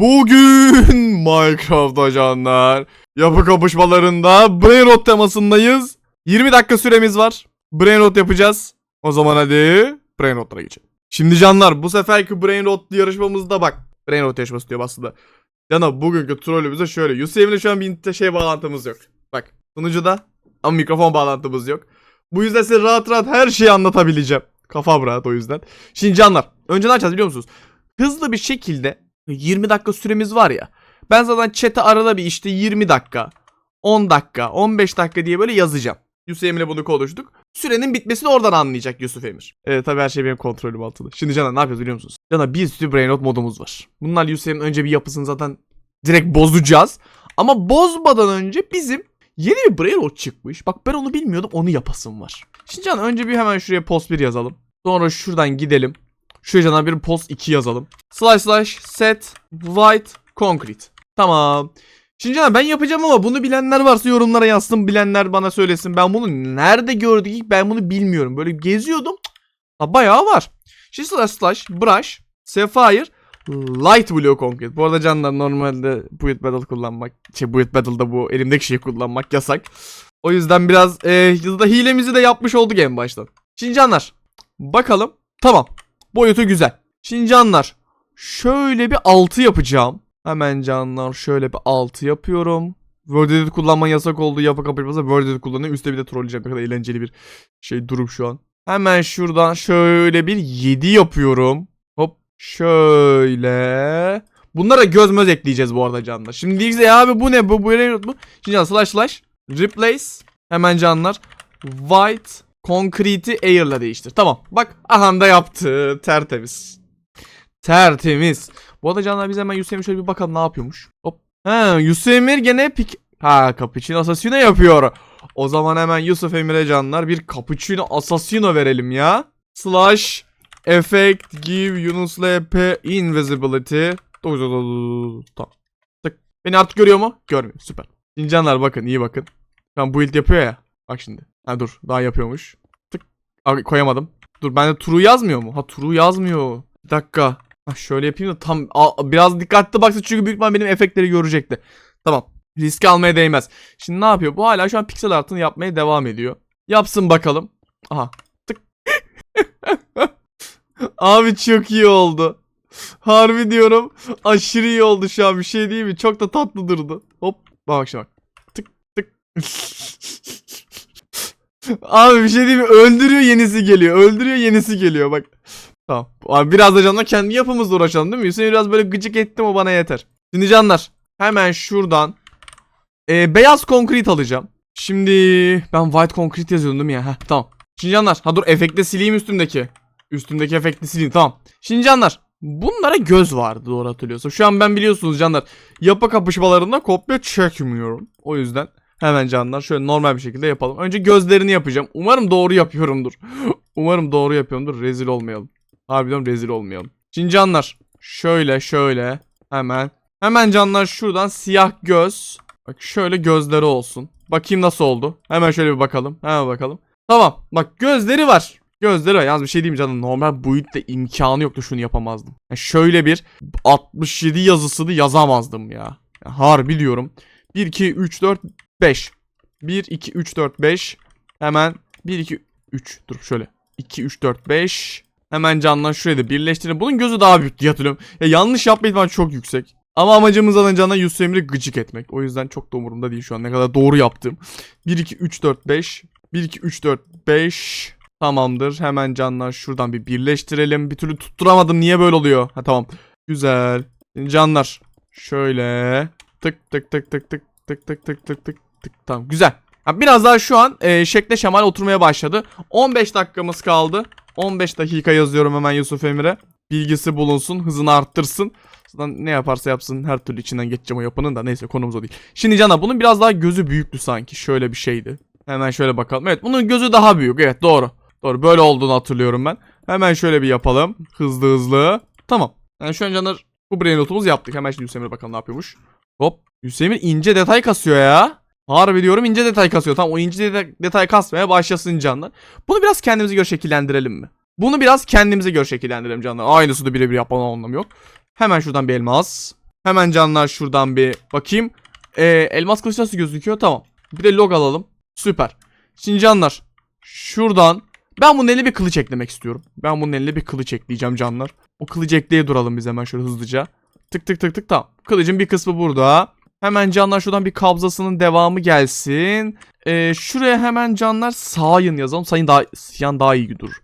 Bugün Minecraft ajanlar yapı kapışmalarında Brainrot temasındayız. 20 dakika süremiz var. Brainrot yapacağız. O zaman hadi Brainrot'lara geçelim. Şimdi canlar bu seferki Brainrot yarışmamızda bak. Brainrot yarışması diyor aslında. Cana bugünkü trollümüzde şöyle. Yusuf'le şu an bir şey bağlantımız yok. Bak sunucuda ama mikrofon bağlantımız yok. Bu yüzden size rahat rahat her şeyi anlatabileceğim. Kafam rahat o yüzden. Şimdi canlar önce ne yapacağız biliyor musunuz? Hızlı bir şekilde 20 dakika süremiz var ya. Ben zaten chat'e arada bir işte 20 dakika, 10 dakika, 15 dakika diye böyle yazacağım. Yusuf Emir'le bunu konuştuk. Sürenin bitmesini oradan anlayacak Yusuf Emir. Evet tabii her şey benim kontrolüm altında. Şimdi Canan ne yapıyoruz biliyor musunuz? Canan bir sürü Brainrot modumuz var. Bunlar Yusuf Emir'in önce bir yapısını zaten direkt bozacağız. Ama bozmadan önce bizim yeni bir Brainrot çıkmış. Bak ben onu bilmiyordum onu yapasım var. Şimdi Canan önce bir hemen şuraya post 1 yazalım. Sonra şuradan gidelim. Şuraya Canan bir post 2 yazalım. Slash slash set white concrete. Tamam. Şimdi Canan ben yapacağım ama bunu bilenler varsa yorumlara yazsın. Bilenler bana söylesin. Ben bunu nerede gördük ilk ben bunu bilmiyorum. Böyle geziyordum. Ha, bayağı var. Şimdi slash slash brush sapphire light blue concrete. Bu arada canlar normalde build battle kullanmak şey build battle'da bu elimdeki şeyi kullanmak yasak. O yüzden biraz e, yazıda hilemizi de yapmış olduk en baştan. Şimdi canlar bakalım. Tamam. Boyutu güzel. Şimdi canlar şöyle bir 6 yapacağım. Hemen canlar şöyle bir 6 yapıyorum. Word Edit kullanman yasak olduğu yapı kapatmasa Word Edit kullanıyorum. Üstte bir de trolleyeceğim. Ne kadar eğlenceli bir şey durum şu an. Hemen şuradan şöyle bir 7 yapıyorum. Hop şöyle. Bunlara göz möz ekleyeceğiz bu arada canlar. Şimdi diyeceksiniz ya abi bu ne bu bu ne bu? Şimdi canlar slash slash replace hemen canlar white concrete'i air'la değiştir. Tamam bak aha da yaptı tertemiz. Tertemiz. Bu arada canlar biz hemen Yusemir şöyle bir bakalım ne yapıyormuş. Hop. Ha Yusuf Emir gene pik... Ha Cappuccino Assassino yapıyor. O zaman hemen Yusuf Emir'e canlar bir Cappuccino Assassino verelim ya. Slash Effect Give Yunus LP Invisibility. Tamam. Tık. Beni artık görüyor mu? Görmüyor. Süper. Şimdi canlar bakın iyi bakın. Tam build yapıyor ya. Bak şimdi. Ha dur daha yapıyormuş. Tık. Abi koyamadım. Dur bende true yazmıyor mu? Ha true yazmıyor. Bir dakika. Ha şöyle yapayım da tam a- biraz dikkatli baksın çünkü büyük ihtimal benim efektleri görecekti. Tamam. Riski almaya değmez. Şimdi ne yapıyor? Bu hala şu an piksel artını yapmaya devam ediyor. Yapsın bakalım. Aha. Tık. Abi çok iyi oldu. Harbi diyorum. Aşırı iyi oldu şu an bir şey değil mi? Çok da tatlı durdu. Hop. Bak şimdi bak. Tık tık. Abi bir şey mi? Öldürüyor yenisi geliyor. Öldürüyor yenisi geliyor bak. Tamam. Abi biraz da canlar kendi yapımızla uğraşalım değil mi? Hüseyin biraz böyle gıcık ettim o bana yeter. Şimdi canlar hemen şuradan e, beyaz konkrit alacağım. Şimdi ben white concrete yazıyordum ya? Heh, tamam. Şimdi canlar ha dur efekte sileyim üstümdeki. Üstümdeki efekti sileyim tamam. Şimdi canlar bunlara göz vardı doğru hatırlıyorsam. Şu an ben biliyorsunuz canlar yapı kapışmalarında kopya çekmiyorum. O yüzden hemen canlar şöyle normal bir şekilde yapalım. Önce gözlerini yapacağım. Umarım doğru yapıyorumdur. Umarım doğru yapıyorumdur. Rezil olmayalım. Harbiden rezil olmayalım. Şimdi canlar şöyle şöyle hemen hemen canlar şuradan siyah göz. Bak şöyle gözleri olsun. Bakayım nasıl oldu. Hemen şöyle bir bakalım. Hemen bakalım. Tamam. Bak gözleri var. Gözleri var. Yalnız bir şey diyeyim canım. Normal build'de imkanı yoktu şunu yapamazdım. Yani şöyle bir 67 yazısını yazamazdım ya. ya harbi diyorum. 1, 2, 3, 4, 5. 1, 2, 3, 4, 5. Hemen 1, 2, 3. Dur şöyle. 2, 3, 4, 5. Hemen canlan şurayı da birleştirelim. Bunun gözü daha büyük diye hatırlıyorum. Ya yanlış yapma ihtimali çok yüksek. Ama amacımız alan canla Yusuf Emre'yi gıcık etmek. O yüzden çok da umurumda değil şu an ne kadar doğru yaptım. 1, 2, 3, 4, 5. 1, 2, 3, 4, 5. Tamamdır. Hemen canlar şuradan bir birleştirelim. Bir türlü tutturamadım. Niye böyle oluyor? Ha tamam. Güzel. Canlar. Şöyle. Tık tık tık tık tık tık tık tık tık tık tık. Tamam güzel. Biraz daha şu an e, şekle şemal oturmaya başladı. 15 dakikamız kaldı. 15 dakika yazıyorum hemen Yusuf Emir'e. Bilgisi bulunsun, hızını arttırsın. Zaten ne yaparsa yapsın her türlü içinden geçeceğim o yapının da neyse konumuz o değil. Şimdi Cana bunun biraz daha gözü büyüktü sanki. Şöyle bir şeydi. Hemen şöyle bakalım. Evet bunun gözü daha büyük. Evet doğru. Doğru böyle olduğunu hatırlıyorum ben. Hemen şöyle bir yapalım. Hızlı hızlı. Tamam. Yani şu an Caner bu brain notumuz yaptık. Hemen şimdi Hüseyin'e bakalım ne yapıyormuş. Hop. Hüseyin ince detay kasıyor ya. Harbi diyorum ince detay kasıyor. Tamam o ince detay, detay kasmaya başlasın canlar. Bunu biraz kendimize göre şekillendirelim mi? Bunu biraz kendimize göre şekillendirelim canlar. Aynısını birebir yapmanın anlamı yok. Hemen şuradan bir elmas. Hemen canlar şuradan bir bakayım. Ee, elmas kılıç nasıl gözüküyor? Tamam. Bir de log alalım. Süper. Şimdi canlar şuradan ben bunun eline bir kılıç eklemek istiyorum. Ben bunun eline bir kılıç ekleyeceğim canlar. O kılıcı ekleye duralım biz hemen şöyle hızlıca. Tık tık tık tık tamam. Kılıcın bir kısmı burada. Hemen canlar şuradan bir kabzasının devamı gelsin. Ee, şuraya hemen canlar sayın yazalım. Sayın daha, siyan daha iyi durur.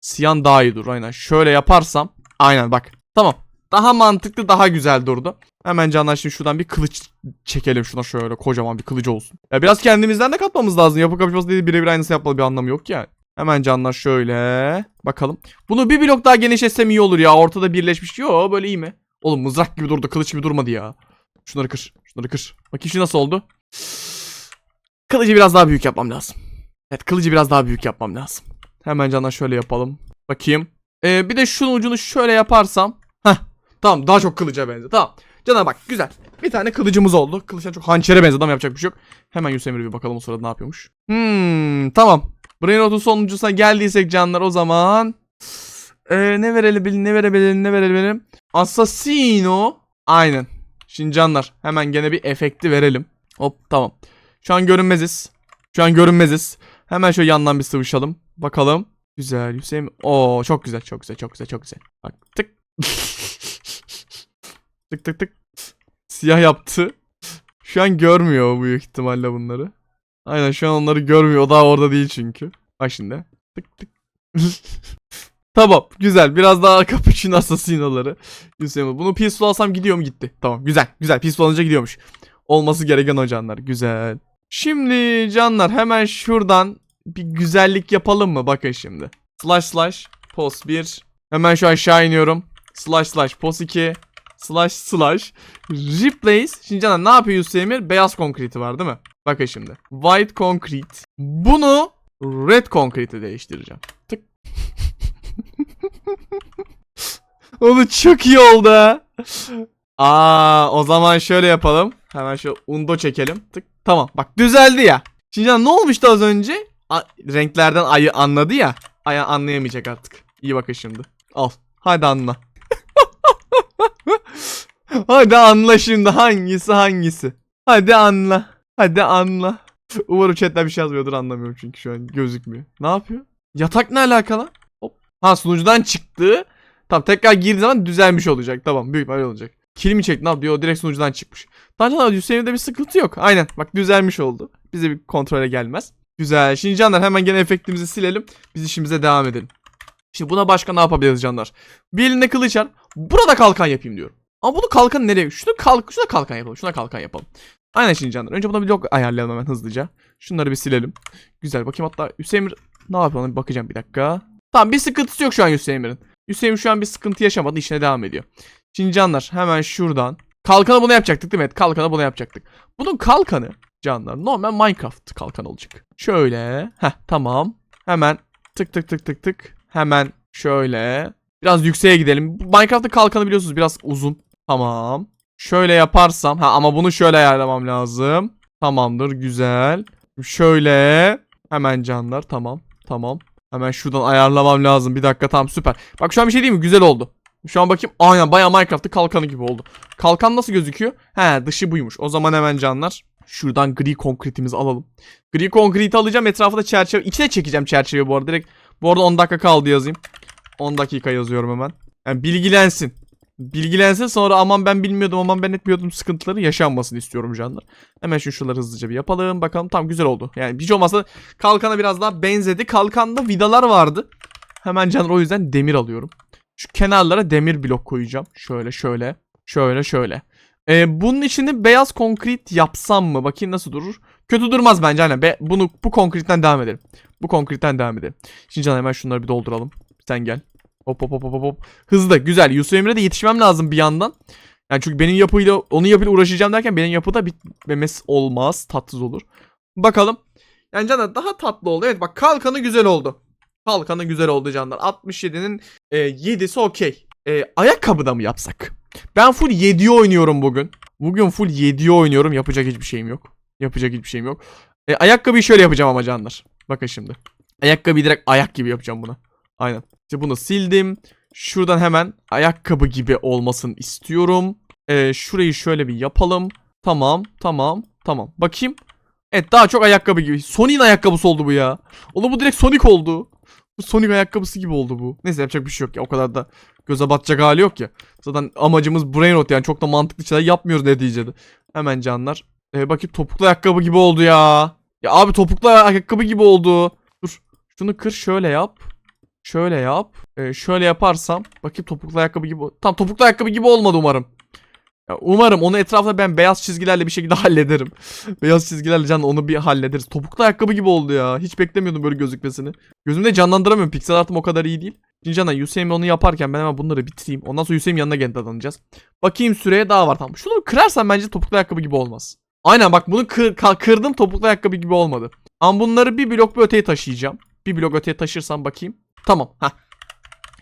Siyan daha iyi durur aynen. Şöyle yaparsam. Aynen bak. Tamam. Daha mantıklı daha güzel durdu. Hemen canlar şimdi şuradan bir kılıç çekelim şuna şöyle kocaman bir kılıcı olsun. Ya biraz kendimizden de katmamız lazım. Yapı kapışması değil birebir aynısı yapmalı bir anlamı yok yani. Hemen canlar şöyle. Bakalım. Bunu bir blok daha genişletsem iyi olur ya. Ortada birleşmiş. Yo böyle iyi mi? Oğlum mızrak gibi durdu. Kılıç gibi durmadı ya. Şunları kır. Şunları kır. Bakayım şu nasıl oldu? Kılıcı biraz daha büyük yapmam lazım. Evet kılıcı biraz daha büyük yapmam lazım. Hemen canlar şöyle yapalım. Bakayım. Ee, bir de şunun ucunu şöyle yaparsam. Heh. Tamam daha çok kılıca benziyor. Tamam. Canlar bak güzel. Bir tane kılıcımız oldu. Kılıçtan çok hançere benzedi ama yapacak bir şey yok. Hemen Yusuf Emre bir bakalım o sırada ne yapıyormuş. Hmm tamam. Brainrot'un sonuncusuna geldiysek canlar o zaman. Ee, ne verelim ne verebilirim ne verebilirim. Assassino. Aynen. Şimdi canlar hemen gene bir efekti verelim. Hop tamam. Şu an görünmeziz. Şu an görünmeziz. Hemen şöyle yandan bir sıvışalım. Bakalım. Güzel Hüseyin. Oo çok güzel çok güzel çok güzel çok güzel. Bak tık. tık tık tık. Siyah yaptı. Şu an görmüyor o büyük ihtimalle bunları. Aynen şu an onları görmüyor. O daha orada değil çünkü. Bak şimdi. Tık tık. tamam güzel. Biraz daha Capuchin asasinaları. Hüseyin bunu peaceful alsam gidiyor mu gitti. Tamam güzel güzel peaceful alınca gidiyormuş. Olması gereken o canlar. Güzel. Şimdi canlar hemen şuradan bir güzellik yapalım mı? Bakın şimdi. Slash slash post 1. Hemen şu aşağı iniyorum. Slash slash post 2. Slash slash replace. Şimdi canlar ne yapıyor Yusuf Emir? Beyaz konkriti var değil mi? Bakın şimdi. White concrete. Bunu red concrete'e değiştireceğim. Tık. Onu çok iyi oldu. Aa, o zaman şöyle yapalım. Hemen şu undo çekelim. Tık. Tamam. Bak düzeldi ya. Şimdi ne olmuştu az önce? A- renklerden ayı anladı ya. Ayı anlayamayacak artık. İyi bakın şimdi. Al. Hadi anla. Hadi anla şimdi hangisi hangisi. Hadi anla. Hadi anla. Umarım chatten bir şey yazmıyordur anlamıyorum çünkü şu an gözükmüyor. Ne yapıyor? Yatak ne alakalı? Ha sunucudan çıktı. Tamam tekrar girdiği zaman düzelmiş olacak. Tamam büyük öyle olacak. Kill mi çekti ne yapıyor? O direkt sunucudan çıkmış. Tamam Hüseyin'de bir sıkıntı yok. Aynen bak düzelmiş oldu. Bize bir kontrole gelmez. Güzel. Şimdi canlar hemen gene efektimizi silelim. Biz işimize devam edelim. Şimdi buna başka ne yapabiliriz canlar? Bir elinde kılıç var. Burada kalkan yapayım diyorum. Ama bunu kalkan nereye? Şunu kalk, şuna kalkan yapalım. Şuna kalkan yapalım. Aynen şimdi canlar. Önce buna bir log ayarlayalım hemen hızlıca. Şunları bir silelim. Güzel. Bakayım hatta Hüseyin ne bir bakacağım bir dakika. Tamam bir sıkıntısı yok şu an Hüseyin'in. Hüseyin şu an bir sıkıntı yaşamadı. işine devam ediyor. Şimdi canlar hemen şuradan. Kalkanı bunu yapacaktık değil mi? Evet kalkanı bunu yapacaktık. Bunun kalkanı canlar normal Minecraft kalkan olacak. Şöyle. Heh tamam. Hemen tık tık tık tık tık. Hemen şöyle. Biraz yükseğe gidelim. Minecraft'ta kalkanı biliyorsunuz biraz uzun. Tamam. Şöyle yaparsam. Ha ama bunu şöyle ayarlamam lazım. Tamamdır güzel. Şöyle. Hemen canlar tamam. Tamam. Hemen şuradan ayarlamam lazım. Bir dakika tamam süper. Bak şu an bir şey değil mi? Güzel oldu. Şu an bakayım. Aynen bayağı Minecraft'ta kalkanı gibi oldu. Kalkan nasıl gözüküyor? He dışı buymuş. O zaman hemen canlar. Şuradan gri konkritimizi alalım. Gri konkriti alacağım. Etrafında çerçeve. İçine çekeceğim çerçeve bu arada. Direkt. Bu arada 10 dakika kaldı yazayım. 10 dakika yazıyorum hemen. Yani bilgilensin. Bilgilensin sonra aman ben bilmiyordum aman ben etmiyordum sıkıntıları yaşanmasını istiyorum canlar. Hemen şu şuraları hızlıca bir yapalım bakalım. Tam güzel oldu. Yani hiç olmazsa kalkana biraz daha benzedi. Kalkanda vidalar vardı. Hemen canlar o yüzden demir alıyorum. Şu kenarlara demir blok koyacağım. Şöyle şöyle. Şöyle şöyle. Ee, bunun içini beyaz konkrit yapsam mı? Bakayım nasıl durur. Kötü durmaz bence aynen. Be bunu bu konkritten devam edelim. Bu konkritten devam edelim. Şimdi canım hemen şunları bir dolduralım. Sen gel. Hop hop hop hop hop. Hızlı güzel. Yusuf Emre de yetişmem lazım bir yandan. Yani çünkü benim yapıyla onun yapıyla uğraşacağım derken benim yapıda bitmemesi olmaz. Tatsız olur. Bakalım. Yani canlar daha tatlı oldu. Evet bak kalkanı güzel oldu. Kalkanı güzel oldu canlar. 67'nin e, 7'si okey. E, ayakkabıda mı yapsak? Ben full 7'yi oynuyorum bugün. Bugün full 7'yi oynuyorum. Yapacak hiçbir şeyim yok. Yapacak hiçbir şeyim yok. E, ayakkabıyı şöyle yapacağım ama canlar. Bakın şimdi. Ayakkabıyı direkt ayak gibi yapacağım buna. Aynen. İşte bunu sildim. Şuradan hemen ayakkabı gibi olmasını istiyorum. Ee, şurayı şöyle bir yapalım. Tamam tamam tamam. Bakayım. Evet daha çok ayakkabı gibi. Sonic'in ayakkabısı oldu bu ya. Oğlum bu direkt Sonic oldu. Bu Sonic ayakkabısı gibi oldu bu. Neyse yapacak bir şey yok ya. O kadar da göze batacak hali yok ya. Zaten amacımız brain rot yani çok da mantıklı şeyler yapmıyoruz neticede. Hemen canlar. Ee, bakayım topuklu ayakkabı gibi oldu ya. Ya abi topuklu ayakkabı gibi oldu. Dur. Şunu kır şöyle yap. Şöyle yap. Ee, şöyle yaparsam. Bakayım topuklu ayakkabı gibi. Tam topuklu ayakkabı gibi olmadı umarım. Ya umarım onu etrafta ben beyaz çizgilerle bir şekilde hallederim. beyaz çizgilerle can onu bir hallederiz. Topuklu ayakkabı gibi oldu ya. Hiç beklemiyordum böyle gözükmesini. Gözümde canlandıramıyorum. Piksel artım o kadar iyi değil. Şimdi Canan Hüseyin onu yaparken ben hemen bunları bitireyim. Ondan sonra Hüseyin yanına gene dadanacağız. Bakayım süreye daha var tamam. Şunu kırarsam bence topuklu ayakkabı gibi olmaz. Aynen bak bunu kır- kırdım topuklu ayakkabı gibi olmadı. Ama bunları bir blok bir öteye taşıyacağım. Bir blok öteye taşırsam bakayım. Tamam. Heh.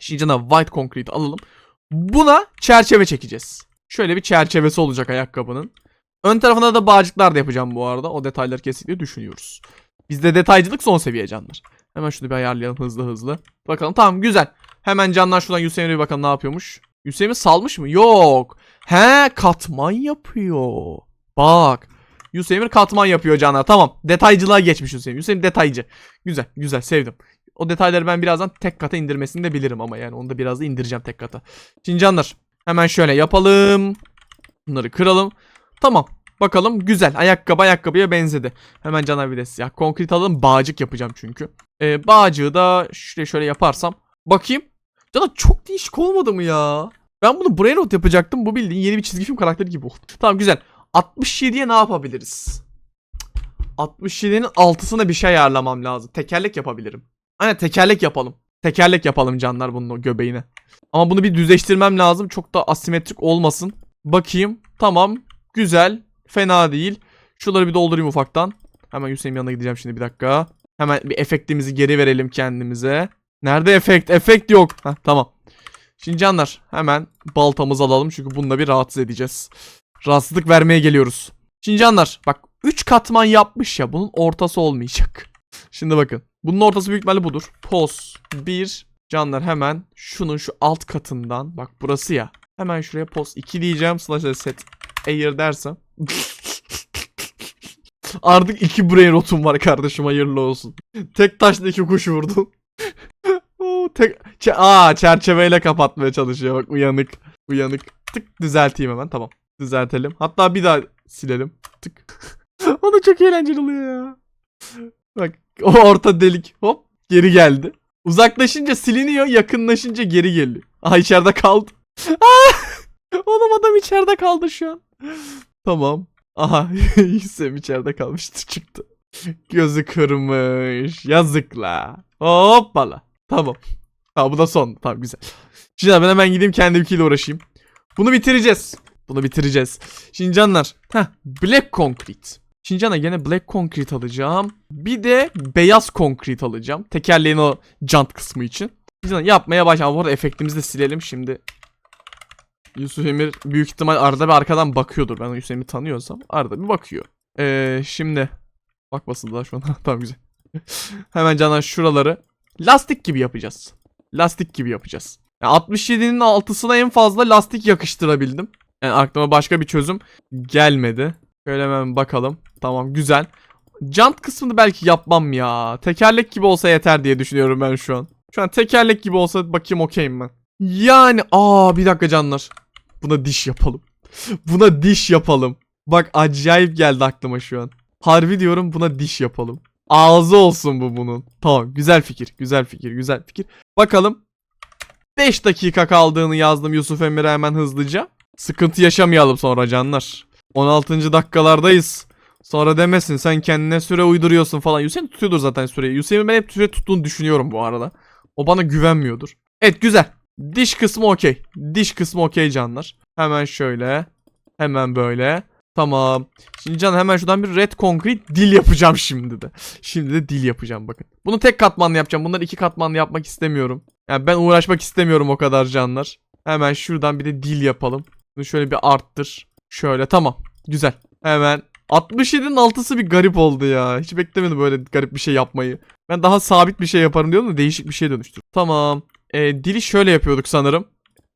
Şimdi Canan white concrete alalım. Buna çerçeve çekeceğiz. Şöyle bir çerçevesi olacak ayakkabının. Ön tarafına da bağcıklar da yapacağım bu arada. O detayları kesinlikle düşünüyoruz. Bizde detaycılık son seviye canlar. Hemen şunu bir ayarlayalım hızlı hızlı. Bakalım tamam güzel. Hemen canlar şuradan Hüseyin'e bir bakalım ne yapıyormuş. Hüseyin salmış mı? Yok. He katman yapıyor. Bak. Hüseyin katman yapıyor canlar. Tamam. Detaycılığa geçmiş Hüseyin. Hüseyin detaycı. Güzel güzel sevdim. O detayları ben birazdan tek kata indirmesini de bilirim ama yani onu da biraz da indireceğim tek kata. Şimdi canlar hemen şöyle yapalım. Bunları kıralım. Tamam. Bakalım güzel. Ayakkabı ayakkabıya benzedi. Hemen canavar videsi. Ya konkret alalım. Bağcık yapacağım çünkü. Ee, bağcığı da şöyle şöyle yaparsam. Bakayım. Cana çok değişik olmadı mı ya? Ben bunu brain rot yapacaktım. Bu bildiğin yeni bir çizgi film karakteri gibi oldu. Tamam güzel. 67'ye ne yapabiliriz? 67'nin altısına bir şey ayarlamam lazım. Tekerlek yapabilirim. Aynen tekerlek yapalım. Tekerlek yapalım canlar bunun göbeğine. Ama bunu bir düzleştirmem lazım. Çok da asimetrik olmasın. Bakayım. Tamam. Güzel. Fena değil. Şuraları bir doldurayım ufaktan. Hemen Hüseyin yanına gideceğim şimdi bir dakika. Hemen bir efektimizi geri verelim kendimize. Nerede efekt? Efekt yok. Heh, tamam. Şimdi canlar hemen baltamızı alalım. Çünkü bununla bir rahatsız edeceğiz. Rahatsızlık vermeye geliyoruz. Şimdi canlar bak 3 katman yapmış ya. Bunun ortası olmayacak. Şimdi bakın. Bunun ortası büyük ihtimalle budur. Pos 1. Canlar hemen şunun şu alt katından. Bak burası ya. Hemen şuraya pos 2 diyeceğim. Slash set air dersem. Artık iki brain rotum var kardeşim hayırlı olsun. Tek taşla iki kuş vurdum. Oo, tek Ç- Aa çerçeveyle kapatmaya çalışıyor bak uyanık. Uyanık. Tık düzelteyim hemen tamam. Düzeltelim. Hatta bir daha silelim. Tık. o da çok eğlenceli oluyor ya. Bak o orta delik hop geri geldi. Uzaklaşınca siliniyor yakınlaşınca geri geliyor. Aha içeride kaldı. Ah! Oğlum adam içeride kaldı şu an. Tamam. Aha Hüseyin içeride kalmıştır çıktı. Gözü kırmış. Yazıkla. Hoppala. Tamam. Tamam bu da son. Tamam güzel. Şimdi ben hemen gideyim kendimkiyle uğraşayım. Bunu bitireceğiz. Bunu bitireceğiz. Şimdi canlar. Heh, Black Concrete. Şimdi cana gene Black Concrete alacağım. Bir de beyaz Concrete alacağım. Tekerleğin o jant kısmı için. Şimdi canlar yapmaya başlayalım. Bu arada efektimizi de silelim şimdi. Yusuf Emir büyük ihtimal arada bir arkadan bakıyordur. Ben Yusuf Emir'i tanıyorsam arada bir bakıyor. Ee, şimdi bakmasın daha şu an. tamam güzel. Hemen canan şuraları lastik gibi yapacağız. Lastik gibi yapacağız. Yani 67'nin altısına en fazla lastik yakıştırabildim. Yani aklıma başka bir çözüm gelmedi. Şöyle hemen bakalım. Tamam güzel. Jant kısmını belki yapmam ya. Tekerlek gibi olsa yeter diye düşünüyorum ben şu an. Şu an tekerlek gibi olsa bakayım okeyim ben. Yani aa bir dakika canlar. Buna diş yapalım. Buna diş yapalım. Bak acayip geldi aklıma şu an. Harbi diyorum buna diş yapalım. Ağzı olsun bu bunun. Tamam güzel fikir. Güzel fikir. Güzel fikir. Bakalım. 5 dakika kaldığını yazdım Yusuf Emir'e hemen hızlıca. Sıkıntı yaşamayalım sonra canlar. 16. dakikalardayız. Sonra demesin sen kendine süre uyduruyorsun falan. Hüseyin tutuyordur zaten süreyi. Hüseyin'in ben hep süre tuttuğunu düşünüyorum bu arada. O bana güvenmiyordur. Evet güzel. Diş kısmı okey. Diş kısmı okey canlar. Hemen şöyle. Hemen böyle. Tamam. Şimdi can hemen şuradan bir red concrete dil yapacağım şimdi de. Şimdi de dil yapacağım bakın. Bunu tek katmanlı yapacağım. Bunları iki katmanlı yapmak istemiyorum. Yani ben uğraşmak istemiyorum o kadar canlar. Hemen şuradan bir de dil yapalım. Bunu şöyle bir arttır. Şöyle tamam. Güzel. Hemen 67'nin altısı bir garip oldu ya. Hiç beklemedim böyle garip bir şey yapmayı. Ben daha sabit bir şey yaparım diyordum da değişik bir şeye dönüştür. Tamam. E, dili şöyle yapıyorduk sanırım.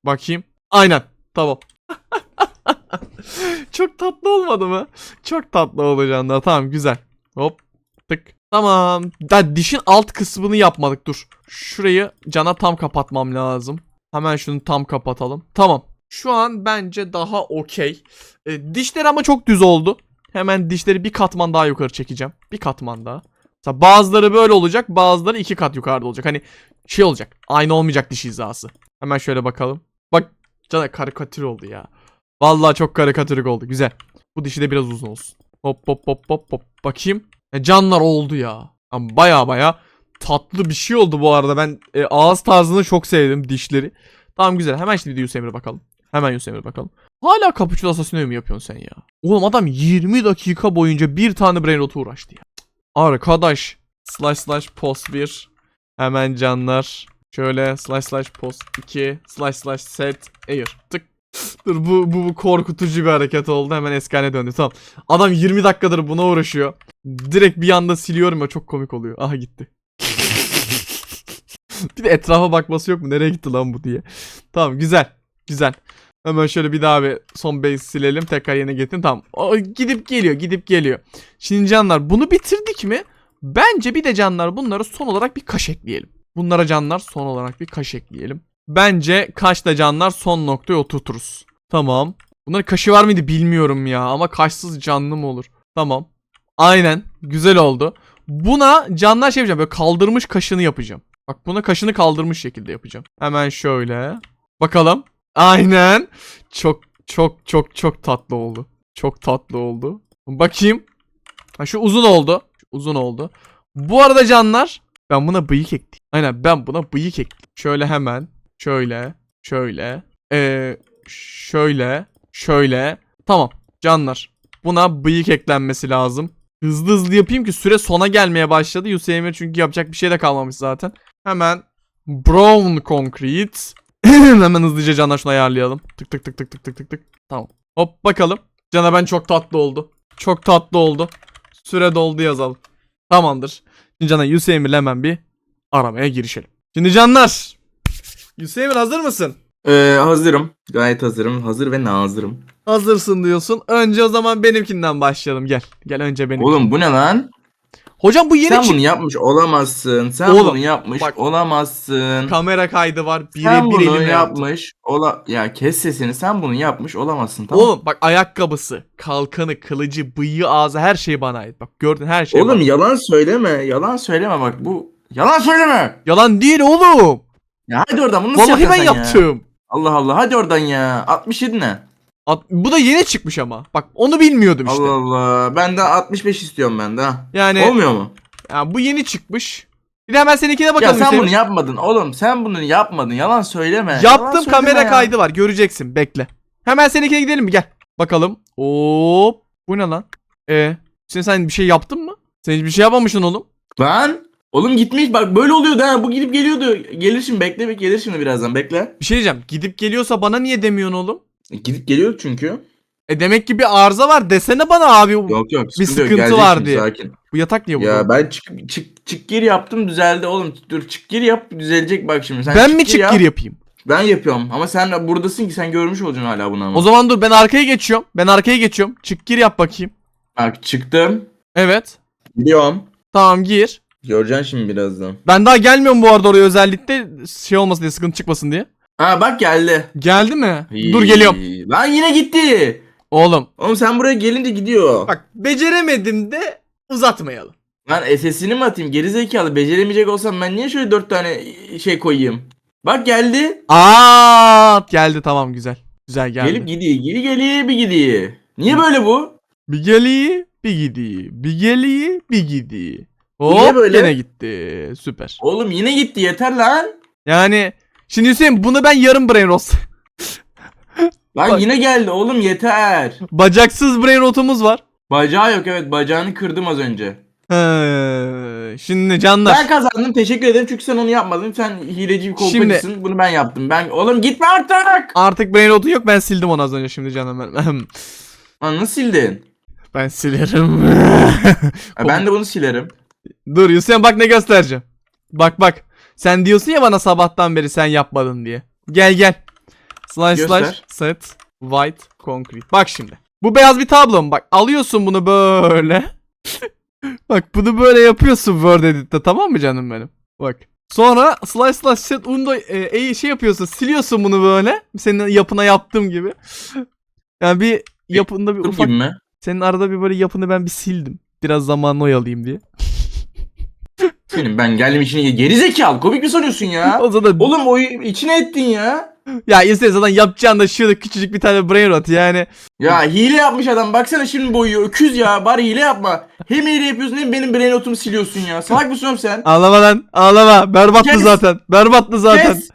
Bakayım. Aynen. Tamam. Çok tatlı olmadı mı? Çok tatlı canlar. Tamam güzel. Hop tık. Tamam. Da dişin alt kısmını yapmadık. Dur. Şurayı cana tam kapatmam lazım. Hemen şunu tam kapatalım. Tamam. Şu an bence daha okey. E, dişler ama çok düz oldu. Hemen dişleri bir katman daha yukarı çekeceğim. Bir katman daha. Mesela bazıları böyle olacak, bazıları iki kat yukarıda olacak. Hani şey olacak. Aynı olmayacak diş hizası. Hemen şöyle bakalım. Bak cana karikatür oldu ya. Vallahi çok karikatürik oldu. Güzel. Bu dişi de biraz uzun olsun. Hop hop hop hop hop. Bakayım. E, canlar oldu ya. Ama baya baya tatlı bir şey oldu bu arada. Ben e, ağız tarzını çok sevdim dişleri. Tamam güzel. Hemen şimdi Yusuf Emre bakalım. Hemen Yusuf Emre bakalım. Hala Capuccio Assassino'yu mu yapıyorsun sen ya? Oğlum adam 20 dakika boyunca bir tane brain rot'a uğraştı ya. Arkadaş. Slash slash post 1. Hemen canlar. Şöyle slash slash post 2. Slash slash set air. Tık. Dur bu, bu, bu korkutucu bir hareket oldu. Hemen eskane döndü. Tamam. Adam 20 dakikadır buna uğraşıyor. Direkt bir anda siliyorum ya çok komik oluyor. Aha gitti. bir de etrafa bakması yok mu? Nereye gitti lan bu diye. Tamam güzel. Güzel. Hemen şöyle bir daha bir son base silelim. Tekrar yerine getirin. Tamam. O gidip geliyor. Gidip geliyor. Şimdi canlar bunu bitirdik mi? Bence bir de canlar bunları son olarak bir kaş ekleyelim. Bunlara canlar son olarak bir kaş ekleyelim. Bence kaşla canlar son noktaya oturturuz. Tamam. Bunların kaşı var mıydı bilmiyorum ya ama kaşsız canlı mı olur? Tamam. Aynen. Güzel oldu. Buna canlar şey yapacağım. Böyle kaldırmış kaşını yapacağım. Bak buna kaşını kaldırmış şekilde yapacağım. Hemen şöyle. Bakalım. Aynen. Çok çok çok çok tatlı oldu. Çok tatlı oldu. Bakayım. Ha şu uzun oldu. Şu uzun oldu. Bu arada canlar ben buna bıyık ektim. Aynen ben buna bıyık ektim. Şöyle hemen. Şöyle. Şöyle. Ee, şöyle. Şöyle. Tamam. Canlar. Buna bıyık eklenmesi lazım. Hızlı hızlı yapayım ki süre sona gelmeye başladı. Hüseyin çünkü yapacak bir şey de kalmamış zaten. Hemen brown concrete. Hemen hızlıca Can'a şunu ayarlayalım. Tık tık tık tık tık tık tık tık. Tamam. Hop bakalım. Can'a ben çok tatlı oldu. Çok tatlı oldu. Süre doldu yazalım. Tamamdır. Şimdi Can'a Hüseyin'le hemen bir aramaya girişelim. Şimdi canlar. Hüseyin hazır mısın? Ee, hazırım. Gayet hazırım. Hazır ve nazırım. Hazırsın diyorsun. Önce o zaman benimkinden başlayalım. Gel. Gel önce benim. Oğlum bu ne lan? Hocam bu yeni Sen bunu yapmış olamazsın. Sen Oğlum, bunu yapmış bak. olamazsın. kamera kaydı var. Sen Birebir bunu yapmış. Ola ya kes sesini. Sen bunu yapmış olamazsın tamam? Oğlum bak ayakkabısı, kalkanı, kılıcı, bıyığı, ağzı her şey bana ait. Bak gördün her şey Oğlum bana. yalan söyleme. Yalan söyleme bak bu. Yalan söyleme. Yalan değil oğlum. Ya hadi oradan bunu nasıl Vallahi ben ya? yaptım. Allah Allah hadi oradan ya. 67 ne? At- bu da yeni çıkmış ama. Bak onu bilmiyordum işte. Allah Allah. Ben de 65 istiyorum ben de. ha. Yani Olmuyor mu? ya bu yeni çıkmış. Bir de hemen seninkine Ya bakalım. sen Hüseyin. bunu yapmadın oğlum. Sen bunu yapmadın. Yalan söyleme. Yalan Yaptım söyleme kamera ya. kaydı var. Göreceksin. Bekle. Hemen seninkine gidelim mi? Gel. Bakalım. Hop. Bu ne lan? E, Hüseyin sen bir şey yaptın mı? Sen hiçbir şey yapmamışsın oğlum. Lan oğlum gitmiş bak böyle oluyordu ha bu gidip geliyordu. Gelir şimdi bekle bek gelir şimdi birazdan bekle. Bir şey diyeceğim. Gidip geliyorsa bana niye demiyorsun oğlum? Gidip geliyor çünkü. E demek ki bir arıza var desene bana abi. Yok yok Bir sıkıntı yok, var diye. Sakin. Bu yatak niye burada? Ya ben çık çık çık gir yaptım düzeldi oğlum. Dur çık gir yap düzelecek bak şimdi. Sen ben mi gir çık yap. gir yapayım? Ben yapıyorum ama sen buradasın ki sen görmüş olacaksın hala bunu ama. O zaman dur ben arkaya geçiyorum. Ben arkaya geçiyorum. Çık gir yap bakayım. Bak çıktım. Evet. Gidiyorum. Tamam gir. Göreceksin şimdi birazdan. Ben daha gelmiyorum bu arada oraya özellikle şey olmasın diye sıkıntı çıkmasın diye. Ha bak geldi. Geldi mi? Dur geliyorum. İyi. Lan yine gitti. Oğlum Oğlum sen buraya gelince gidiyor. bak beceremedim de uzatmayalım. Lan SS'ini mi atayım? Gerizekalı beceremeyecek olsam ben niye şöyle dört tane şey koyayım? Bak geldi. Aa geldi tamam güzel. Güzel geldi. Gelip gidiyor. Geri geliyor bir gidiyor. Niye böyle bu? Bir geliyi bir gidiyi. Bir geliyi bir gidiyi. Bu Hop niye böyle? gene gitti. Süper. Oğlum yine gitti yeter lan. Yani şimdi Hüseyin bunu ben yarım brain rot. Lan Bak. yine geldi oğlum yeter. Bacaksız brain rotumuz var. Bacağı yok evet bacağını kırdım az önce. He, şimdi canlar. Ben kazandım teşekkür ederim çünkü sen onu yapmadın. Sen hileci bir Şimdi- kolpacısın. Bunu ben yaptım. Ben oğlum gitme artık. Artık brain rotu yok ben sildim onu az önce şimdi canım. Ben, Lan nasıl sildin? ben silerim. Ben de bunu silerim. Dur Hüseyin bak ne göstereceğim. Bak bak. Sen diyorsun ya bana sabahtan beri sen yapmadın diye. Gel gel. Slash Göster. slash set white Concrete. Bak şimdi. Bu beyaz bir tablo mu? Bak alıyorsun bunu böyle. Bak bunu böyle yapıyorsun Word Edit'te tamam mı canım benim? Bak. Sonra slash slash set undo e, e, şey yapıyorsun siliyorsun bunu böyle. Senin yapına yaptığım gibi. Yani bir yapında bir ufak senin arada bir böyle yapını ben bir sildim. Biraz zamanını oyalayayım diye. Senin ben geldim içine geri zekalı komik mi sanıyorsun ya? O zaman Oğlum o içine ettin ya. ya insan zaten yapacağın da şurada küçücük bir tane brain rot yani. Ya hile yapmış adam baksana şimdi boyuyor öküz ya bari hile yapma. Hem hile yapıyorsun hem benim brain notumu siliyorsun ya. Salak mısın oğlum sen? Ağlama lan ağlama. Berbattı Kes. zaten. Berbattı zaten. Kes.